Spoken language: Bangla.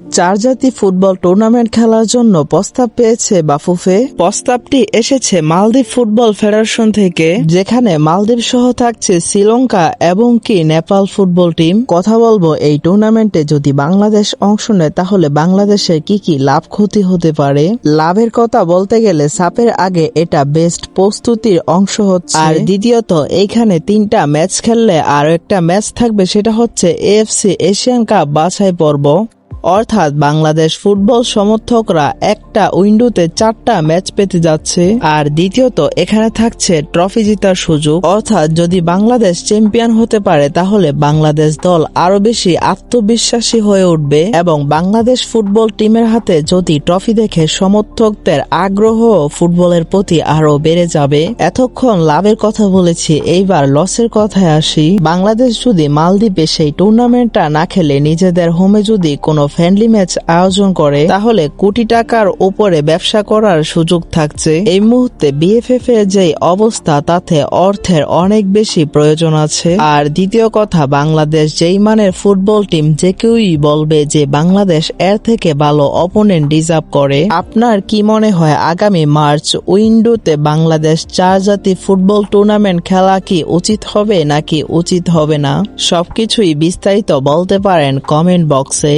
চার জাতি ফুটবল টুর্নামেন্ট খেলার জন্য প্রস্তাব পেয়েছে বাফুফে। প্রস্তাবটি এসেছে মালদ্বীপ ফুটবল ফেডারেশন থেকে, যেখানে মালদ্বীপ সহ থাকছে শ্রীলঙ্কা এবং কি নেপাল ফুটবল টিম। কথা বলব এই টুর্নামেন্টে যদি বাংলাদেশ অংশ নেয়, তাহলে বাংলাদেশের কি কি লাভ ক্ষতি হতে পারে? লাভের কথা বলতে গেলে সাপের আগে এটা বেস্ট প্রস্তুতির অংশ হচ্ছে। আর দ্বিতীয়ত, এইখানে তিনটা ম্যাচ খেললে আর একটা ম্যাচ থাকবে, সেটা হচ্ছে এএফসি এশিয়ান কাপ বাছাই পর্ব অর্থাৎ বাংলাদেশ ফুটবল সমর্থকরা একটা উইন্ডোতে চারটা ম্যাচ পেতে যাচ্ছে। আর দ্বিতীয়ত, এখানে থাকছে ট্রফি জেতার সুযোগ। অর্থাৎ যদি বাংলাদেশ চ্যাম্পিয়ন হতে পারে, তাহলে বাংলাদেশ দল আরও বেশি আত্মবিশ্বাসী হয়ে উঠবে এবং বাংলাদেশ ফুটবল টিমের হাতে যদি ট্রফি দেখে সমর্থকদের আগ্রহ ফুটবলের প্রতি আরও বেড়ে যাবে। এতক্ষণ লাভের কথা বলেছি, এইবার লসের কথায় আসি। বাংলাদেশ যদি মালদ্বীপে সেই টুর্নামেন্টটা না খেলে, নিজেদের হোমে যদি কোনো ফ্রেন্ডলি ম্যাচ আয়োজন করে, তাহলে কোটি টাকার উপরে ব্যবসা করার সুযোগ থাকছে। এই মুহূর্তে বিএফএফ এর যে অবস্থা, তাতে অর্থের অনেক বেশি প্রয়োজন আছে। আর দ্বিতীয় কথা, বাংলাদেশ যেই মানের ফুটবল টিম, যে কেউই বলবে যে বাংলাদেশ এর থেকে ভালো অপোনেন্ট ডিজার্ভ করে। আপনার কি মনে হয়, আগামী মার্চ উইন্ডোতে বাংলাদেশ চার জাতি ফুটবল টুর্নামেন্ট খেলা কি উচিত হবে নাকি উচিত হবে না? সবকিছুই বিস্তারিত বলতে পারেন কমেন্ট বক্সে।